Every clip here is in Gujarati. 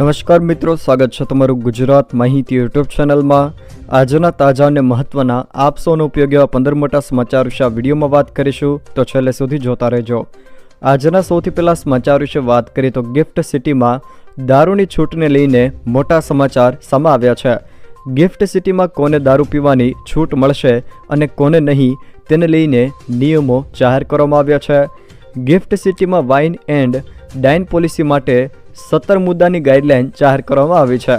નમસ્કાર મિત્રો, સ્વાગત છે તમારું ગુજરાત માહિતી યુટ્યુબ ચેનલમાં. આજના તાજા અને મહત્વના આપ સૌનો ઉપયોગ એવા પંદર મોટા સમાચાર વિશે વિડીયોમાં વાત કરીશું. તો છેલ્લે સુધી જોતા રહેજો. આજના સૌથી પહેલાં સમાચાર વિશે વાત કરીએ તો ગિફ્ટ સિટીમાં દારૂની છૂટને લઈને મોટા સમાચાર સામે આવ્યા છે. ગિફ્ટ સિટીમાં કોને દારૂ પીવાની છૂટ મળશે અને કોને નહીં તેને લઈને નિયમો જાહેર કરવામાં આવ્યા છે. ગિફ્ટ સિટીમાં વાઇન એન્ડ ડાઇન પોલિસી માટે સત્તર મુદ્દાની ગાઈડલાઇન જાહેર કરવામાં આવી છે.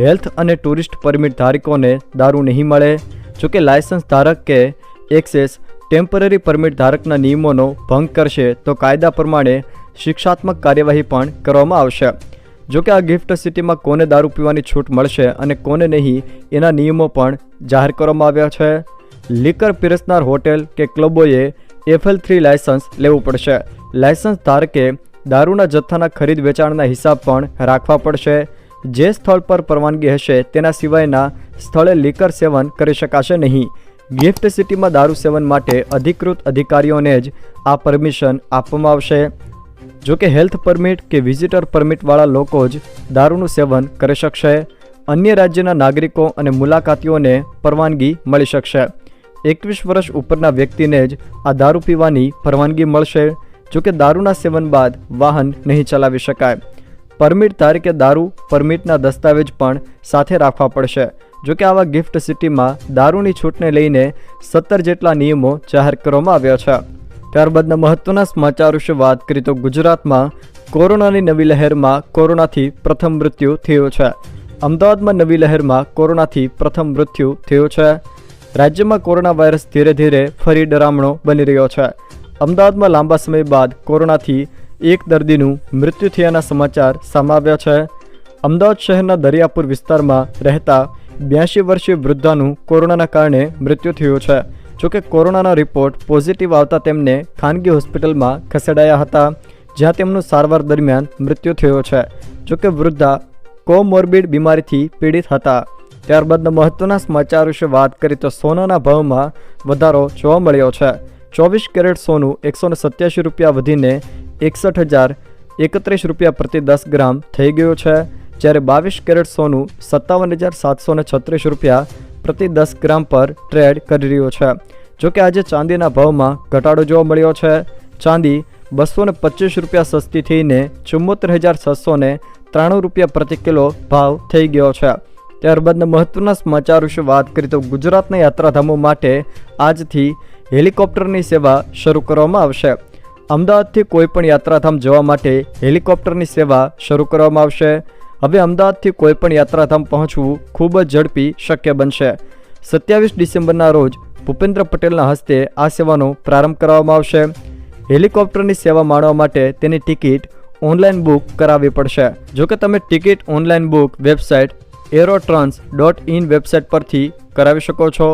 હેલ્થ અને ટુરિસ્ટ પરમિટ ધારકોને દારૂ નહીં મળે જોકે લાયસન્સ ધારક કે એક્સેસ ટેમ્પરરી પરમિટ ધારકના નિયમોનો ભંગ કરશે, તો કાયદા પ્રમાણે શિક્ષાત્મક કાર્યવાહી પણ કરવામાં આવશે. જોકે આ ગિફ્ટ સિટીમાં કોને દારૂ પીવાની છૂટ મળશે અને કોને નહીં, એના નિયમો પણ જાહેર કરવામાં આવ્યા છે. લીકર પીરસનાર હોટેલ કે ક્લબોએ એફએલ થ્રી લાયસન્સ લેવું પડશે. લાયસન્સ ધારકે દારૂના જથ્થાના ખરીદ વેચાણના હિસાબ પણ રાખવા પડશે. જે સ્થળ પર પરવાનગી હશે તેના સિવાયના સ્થળે લીકર સેવન કરી શકાશે નહીં. ગિફ્ટ સિટીમાં દારૂ સેવન માટે અધિકૃત અધિકારીઓને જ આ પરમિશન આપવામાં આવશે. જો કે હેલ્થ પરમિટ કે વિઝિટર પરમિટવાળા લોકો જ દારૂનું સેવન કરી શકશે. અન્ય રાજ્યના નાગરિકો અને મુલાકાતીઓને પરવાનગી મળી શકશે. એકવીસ વર્ષ ઉપરના વ્યક્તિને જ આ દારૂ પીવાની પરવાનગી મળશે. જો કે દારૂના સેવન બાદ વાહન નહીં ચલાવી શકાય. પરમિટ તારીખે દારૂ પરમિટના દસ્તાવેજ પણ સાથે રાખવા પડશે. જોકે આવા ગિફ્ટ સિટીમાં દારૂની છૂટને લઈને સત્તર જેટલા નિયમો જાહેર કરવામાં આવ્યા છે. ત્યારબાદના મહત્વના સમાચાર વિશે વાત કરીએ તો ગુજરાતમાં કોરોનાની નવી લહેરમાં કોરોનાથી પ્રથમ મૃત્યુ થયું છે. અમદાવાદમાં નવી લહેરમાં કોરોનાથી પ્રથમ મૃત્યુ થયું છે. રાજ્યમાં કોરોના વાયરસ ધીરે ધીરે ફરી ડરામણો બની રહ્યો છે. અમદાવાદમાં લાંબા સમય બાદ કોરોનાથી એક દર્દીનું મૃત્યુ થયાના સમાચાર સામે આવ્યા છે. અમદાવાદ શહેરના દરિયાપુર વિસ્તારમાં રહેતા બ્યાસી વર્ષીય વૃદ્ધાનું કોરોનાના કારણે મૃત્યુ થયું છે. જોકે કોરોનાનો રિપોર્ટ પોઝિટિવ આવતા તેમને ખાનગી હોસ્પિટલમાં ખસેડાયા હતા, જ્યાં તેમનું સારવાર દરમિયાન મૃત્યુ થયો છે. જોકે વૃદ્ધા કોમોર્બિડ બીમારીથી પીડિત હતા. ત્યારબાદના મહત્વના સમાચાર વિશે વાત કરીએ તો સોનાના ભાવમાં વધારો જોવા મળ્યો છે. ચોવીસ કેરેટ સોનું એકસો સત્યાસી રૂપિયા વધીને એકસઠ હજાર એકત્રીસ રૂપિયા પ્રતિ દસ ગ્રામ થઈ ગયું છે. જ્યારે બાવીસ કેરેટ સોનું સત્તાવન હજાર સાતસો ને છત્રીસ રૂપિયા પ્રતિ દસ ગ્રામ પર ટ્રેડ કરી રહ્યું છે. જોકે આજે ચાંદીના ભાવમાં ઘટાડો જોવા મળ્યો છે. ચાંદી બસો ને પચીસ રૂપિયા સસ્તી થઈને ચુમ્મોતેર હજાર છસો ને ત્રાણું રૂપિયા પ્રતિ કિલો ભાવ થઈ ગયો છે. ત્યારબાદના મહત્વના સમાચાર વિશે વાત કરીએ તો ગુજરાતના યાત્રાધામો માટે આજથી હેલિકોપ્ટરની સેવા શરૂ કરવામાં આવશે. અમદાવાદથી કોઈપણ યાત્રાધામ જવા માટે હેલિકોપ્ટરની સેવા શરૂ કરવામાં આવશે. હવે અમદાવાદથી કોઈપણ યાત્રાધામ પહોંચવું ખૂબ જ ઝડપી શક્ય બનશે. સત્યાવીસ ડિસેમ્બરના રોજ ભૂપેન્દ્ર પટેલના હસ્તે આ સેવાનો પ્રારંભ કરવામાં આવશે. હેલિકોપ્ટરની સેવા માણવા માટે તેની ટિકિટ ઓનલાઈન બુક કરાવવી પડશે. જો કે તમે ticket online book website Aerotrans dot in website પરથી કરાવી શકો છો.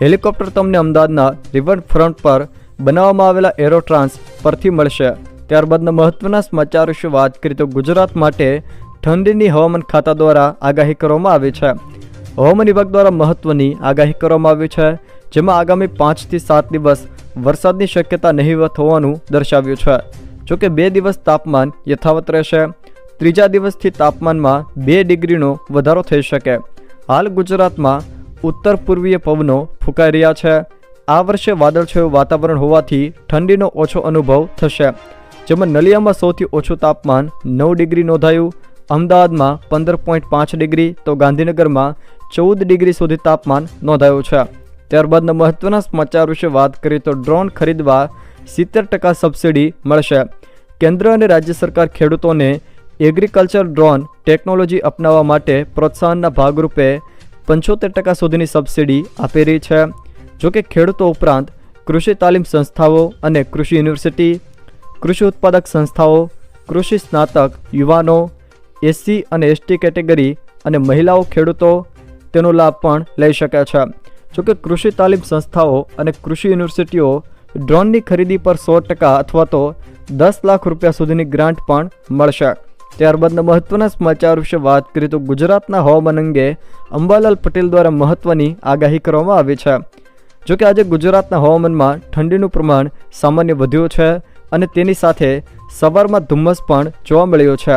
હેલિકોપ્ટર તમને અમદાવાદના રિવરફ્રન્ટ પર બનાવવામાં આવેલા એરોટ્રાન્સ પરથી મળશે. ત્યારબાદના મહત્વના સમાચાર વિશે વાત કરીએ તો ગુજરાત માટે ઠંડીની હવામાન ખાતા દ્વારા આગાહી કરવામાં આવી છે. હવામાન વિભાગ દ્વારા મહત્વની આગાહી કરવામાં આવી છે, જેમાં આગામી પાંચથી સાત દિવસ વરસાદની શક્યતા નહીવત હોવાનું દર્શાવ્યું છે. જોકે બે દિવસ તાપમાન યથાવત રહેશે. ત્રીજા દિવસથી તાપમાનમાં બે ડિગ્રીનો વધારો થઈ શકે. હાલ ગુજરાતમાં ઉત્તર પૂર્વીય પવનો ફૂંકાઈ રહ્યા છે. આ વર્ષે વાદળછાયું વાતાવરણ હોવાથી ઠંડીનો ઓછો અનુભવ થશે. જેમાં નલિયામાં સૌથી ઓછું તાપમાન નવ ડિગ્રી નોંધાયું. અમદાવાદમાં પંદર પોઈન્ટ પાંચ ડિગ્રી, તો ગાંધીનગરમાં ચૌદ ડિગ્રી સુધી તાપમાન નોંધાયું છે. ત્યારબાદના મહત્વના સમાચાર વિશે વાત કરીએ તો ડ્રોન ખરીદવા સિત્તેર ટકા સબસિડી મળશે. કેન્દ્ર અને રાજ્ય સરકાર ખેડૂતોને એગ્રીકલ્ચર ડ્રોન ટેકનોલોજી અપનાવવા માટે પ્રોત્સાહનના ભાગરૂપે પંચોતેર ટકા સુધીની સબસિડી આપી રહી છે. જોકે ખેડૂતો ઉપરાંત કૃષિ તાલીમ સંસ્થાઓ અને કૃષિ યુનિવર્સિટી, કૃષિ ઉત્પાદક સંસ્થાઓ, કૃષિ સ્નાતક યુવાનો, એસસી અને એસટી કેટેગરી અને મહિલાઓ ખેડૂતો તેનો લાભ પણ લઈ શકે છે. જોકે કૃષિ તાલીમ સંસ્થાઓ અને કૃષિ યુનિવર્સિટીઓ ડ્રોનની ખરીદી પર સો ટકા અથવા તો દસ લાખ રૂપિયા સુધીની ગ્રાન્ટ પણ મળશે. ત્યારબાદના મહત્વના સમાચાર વિશે વાત કરીએ તો ગુજરાતના હવામાન અંગે અંબાલાલ પટેલ દ્વારા મહત્વની આગાહી કરવામાં આવી છે. જોકે આજે ગુજરાતના હવામાનમાં ઠંડીનું પ્રમાણ સામાન્ય વધ્યું છે અને તેની સાથે સવારમાં ધુમ્મસ પણ જોવા મળ્યો છે.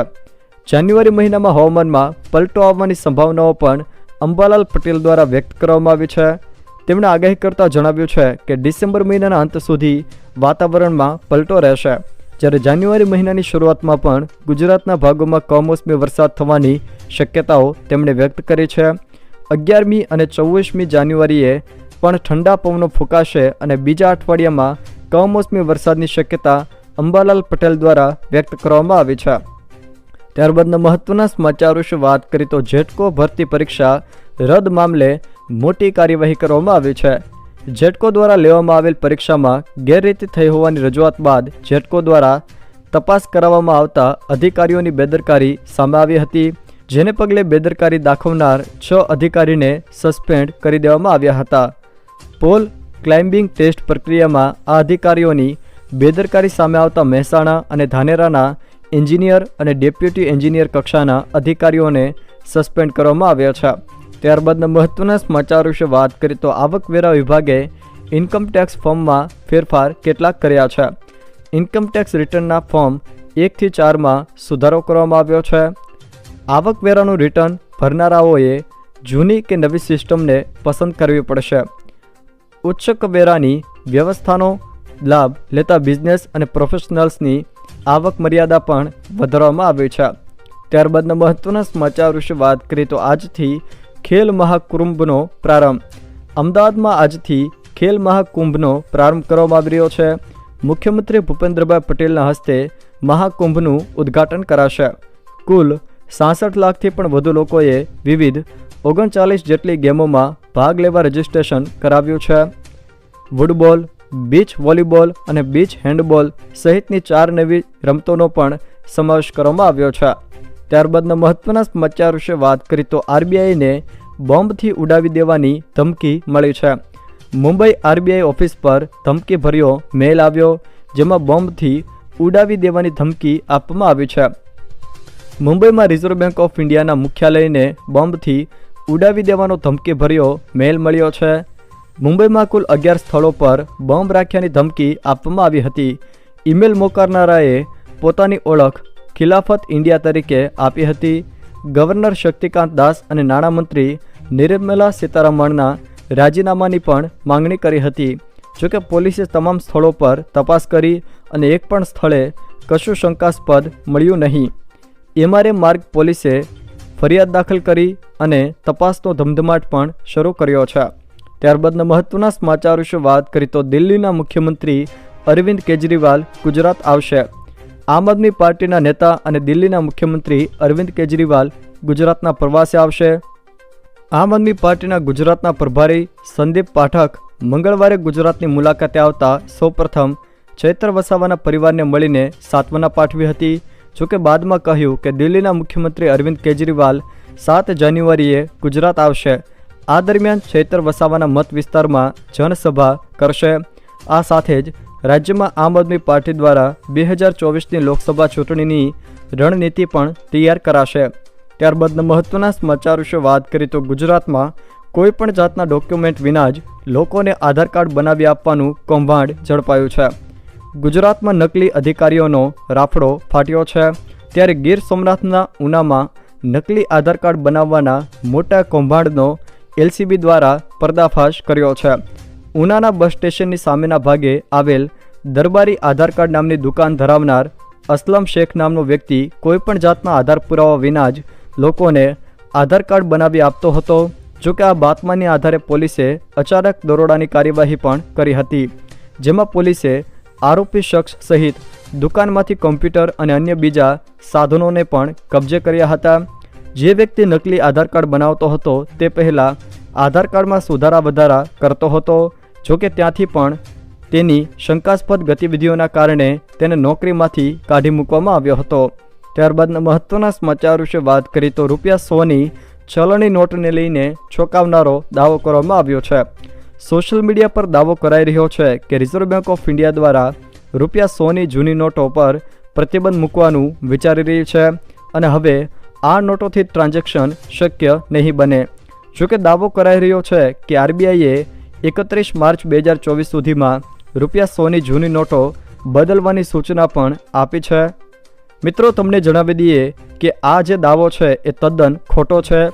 જાન્યુઆરી મહિનામાં હવામાનમાં પલટો આવવાની સંભાવનાઓ પણ અંબાલાલ પટેલ દ્વારા વ્યક્ત કરવામાં આવી છે. તેમણે આગાહી કરતા જણાવ્યું છે કે ડિસેમ્બર મહિનાના અંત સુધી વાતાવરણમાં પલટો રહેશે. જ્યારે જાન્યુઆરી મહિનાની શરૂઆતમાં પણ ગુજરાતના ભાગોમાં કમોસમી વરસાદ થવાની શક્યતાઓ તેમણે વ્યક્ત કરી છે. અગિયારમી અને ચોવીસમી જાન્યુઆરીએ પણ ઠંડા પવનો ફૂંકાશે અને બીજા અઠવાડિયામાં કમોસમી વરસાદની શક્યતા અંબાલાલ પટેલ દ્વારા વ્યક્ત કરવામાં આવી છે. ત્યારબાદના મહત્વના સમાચાર વિશે વાત કરી તો જેટકો ભરતી પરીક્ષા રદ મામલે મોટી કાર્યવાહી કરવામાં આવી છે. જેટકો દ્વારા લેવામાં આવેલ પરીક્ષામાં ગેરરીતિ થઈ હોવાની રજૂઆત બાદ જેટકો દ્વારા તપાસ કરાવવામાં આવતા અધિકારીઓની બેદરકારી સામે આવી હતી, જેને પગલે બેદરકારી દાખવનાર છ અધિકારીને સસ્પેન્ડ કરી દેવામાં આવ્યા હતા. પોલ ક્લાઇમ્બિંગ ટેસ્ટ પ્રક્રિયામાં આ અધિકારીઓની બેદરકારી સામે આવતા મહેસાણા અને ધાનેરાના એન્જિનિયર અને ડેપ્યુટી એન્જિનિયર કક્ષાના અધિકારીઓને સસ્પેન્ડ કરવામાં આવ્યા છે. ત્યારબાદના મહત્વના સમાચાર વિશે વાત કરીએ તો આવકવેરા વિભાગે ઇન્કમટેક્સ ફોર્મમાં ફેરફાર કેટલાક કર્યા છે. ઇન્કમટેક્સ રિટર્નના ફોર્મ એકથી ચારમાં સુધારો કરવામાં આવ્યો છે. આવકવેરાનું રિટર્ન ભરનારાઓએ જૂની કે નવી સિસ્ટમને પસંદ કરવી પડશે. ઉચ્ચક વેરાની વ્યવસ્થાનો લાભ લેતા બિઝનેસ અને પ્રોફેશનલ્સની આવક મર્યાદા પણ વધારવામાં આવી છે. ત્યારબાદના મહત્વના સમાચાર વિશે વાત કરીએ તો આજથી ખેલ મહાકુંભનો પ્રારંભ. અમદાવાદમાં આજથી ખેલ મહાકુંભનો પ્રારંભ કરવામાં આવી રહ્યો છે. મુખ્યમંત્રી ભૂપેન્દ્રભાઈ પટેલના હસ્તે મહાકુંભનું ઉદ્ઘાટન કરાશે. કુલ સાસઠ લાખથી પણ વધુ લોકોએ વિવિધ ઓગણચાલીસ જેટલી ગેમોમાં ભાગ લેવા રજીસ્ટ્રેશન કરાવ્યું છે. ફૂટબોલ બીચ વોલીબોલ અને બીચ હેન્ડબોલ સહિતની ચાર નવી રમતોનો પણ સમાવેશ કરવામાં આવ્યો છે. ત્યારબાદના મહત્વના સમાચાર વિશે વાત કરી તો આરબીઆઈને બોમ્બથી ઉડાવી દેવાની ધમકી મળી છે. મુંબઈ આરબીઆઈ ઓફિસ પર ધમકી ભર્યો મેલ આવ્યો, જેમાં બોમ્બથી ઉડાવી દેવાની ધમકી આપવામાં આવી છે. મુંબઈમાં રિઝર્વ બેંક ઓફ ઇન્ડિયાના મુખ્યાલયને બોમ્બથી ઉડાવી દેવાનો ધમકી ભર્યો મેલ મળ્યો છે. મુંબઈમાં કુલ અગિયાર સ્થળો પર બોમ્બ રાખ્યાની ધમકી આપવામાં આવી હતી. ઈમેલ મોકલનારાએ પોતાની ઓળખ ખિલાફત ઇન્ડિયા તરીકે આપી હતી. ગવર્નર શક્તિકાંત દાસ અને નાણામંત્રી નિર્મલા સીતારમણના રાજીનામાની પણ માંગણી કરી હતી. જોકે પોલીસે તમામ સ્થળો પર તપાસ કરી અને એક પણ સ્થળે કશું શંકાસ્પદ મળ્યું નહીં. એમઆરએ માર્ગ પોલીસે ફરિયાદ દાખલ કરી અને તપાસનો ધમધમાટ પણ શરૂ કર્યો છે. ત્યારબાદના મહત્વના સમાચાર વિશે વાત કરી તો દિલ્હીના મુખ્યમંત્રી અરવિંદ કેજરીવાલ ગુજરાત આવશે. આમ આદમી પાર્ટીના નેતા અને દિલ્હીના મુખ્યમંત્રી અરવિંદ કેજરીવાલ ગુજરાતના પ્રવાસે આવશે. આમ આદમી પાર્ટીના ગુજરાતના પ્રભારી સંદીપ પાઠક મંગળવારે ગુજરાતની મુલાકાતે આવતા સૌપ્રથમ ચૈત્ર વસાવાના પરિવારને મળીને સાંત્વના પાઠવી હતી. જોકે બાદમાં કહ્યું કે દિલ્હીના મુખ્યમંત્રી અરવિંદ કેજરીવાલ સાત જાન્યુઆરીએ ગુજરાત આવશે. આ દરમિયાન ચૈત્ર વસાવાના મત વિસ્તારમાં જનસભા કરશે. આ સાથે જ રાજ્યમાં આમ આદમી પાર્ટી દ્વારા બે હજાર ચોવીસની લોકસભા ચૂંટણીની રણનીતિ પણ તૈયાર કરાશે. ત્યારબાદના મહત્વના સમાચાર વિશે વાત કરીએ તો ગુજરાતમાં કોઈ પણ જાતના ડોક્યુમેન્ટ વિના જ લોકોને આધાર કાર્ડ બનાવી આપવાનું કૌભાંડ ઝડપાયું છે. ગુજરાતમાં નકલી અધિકારીઓનો રાફડો ફાટ્યો છે. ત્યારે ગીર સોમનાથના ઉનામાં નકલી આધાર કાર્ડ બનાવવાના મોટા કૌભાંડનો એલસીબી દ્વારા પર્દાફાશ કર્યો છે. ઉનાના બસ સ્ટેશનની સામેના ભાગે આવેલ દરબારી આધાર કાર્ડ નામની દુકાન ધરાવનાર અસલમ શેખ નામનો વ્યક્તિ કોઈપણ જાતના આધાર પુરાવા વિના જ લોકોને આધાર કાર્ડ બનાવી આપતો હતો જોકે આ બાતમાની આધારે પોલીસે અચાનક દરોડાની કાર્યવાહી પણ કરી હતી, જેમાં પોલીસે આરોપી શખ્સ સહિત દુકાનમાંથી કોમ્પ્યુટર અને અન્ય બીજા સાધનોને પણ કબજે કર્યા હતા. જે વ્યક્તિ નકલી આધાર કાર્ડ બનાવતો હતો, તે પહેલાં આધાર કાર્ડમાં સુધારા વધારા કરતો હતો. જોકે ત્યાંથી પણ તેની શંકાસ્પદ ગતિવિધિઓના કારણે તેને નોકરીમાંથી કાઢી મૂકવામાં આવ્યો હતો. ત્યારબાદના મહત્વના સમાચાર વિશે વાત કરી તો રૂપિયા સોની ચલણી નોટને લઈને ચોંકાવનારો દાવો કરવામાં આવ્યો છે. સોશિયલ મીડિયા પર દાવો કરાઈ રહ્યો છે કે રિઝર્વ બેંક ઓફ ઇન્ડિયા દ્વારા રૂપિયા સોની જૂની નોટો પર પ્રતિબંધ મૂકવાનું વિચારી રહી છે અને હવે આ નોટોથી ટ્રાન્ઝેક્શન શક્ય નહીં બને. જોકે દાવો કરાઈ રહ્યો છે કે આરબીઆઈએ એકત્રીસ માર્ચ બે હજાર ચોવીસ સુધીમાં રૂપિયા સોની જૂની નોટો બદલવાની સૂચના પણ આપી છે. મિત્રો, તમને જણાવી દઈએ કે આ જે દાવો છે એ તદ્દન ખોટો છે.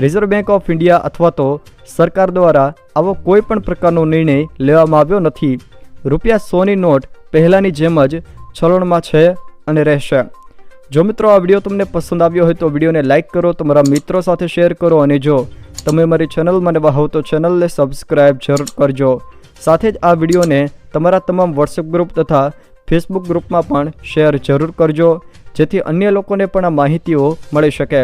રિઝર્વ બેંક ઓફ ઇન્ડિયા અથવા તો સરકાર દ્વારા આવો કોઈ પણ પ્રકારનો નિર્ણય લેવામાં આવ્યો નથી. રૂપિયા સોની નોટ પહેલાંની જેમ જ ચલણમાં છે અને રહેશે. જો મિત્રો આ વીડિયો તમને પસંદ આવ્યો હોય તો વિડીયોને લાઇક કરો, તમારા મિત્રો સાથે શેર કરો અને જો તમે મારી ચેનલમાં નવા હોવ તો ચેનલને સબસ્ક્રાઇબ જરૂર કરજો. સાથે જ આ વિડીયોને તમારા તમામ વોટ્સએપ ગ્રુપ તથા ફેસબુક ગ્રુપમાં પણ શેર જરૂર કરજો, જેથી અન્ય લોકોને પણ આ માહિતીઓ મળી શકે.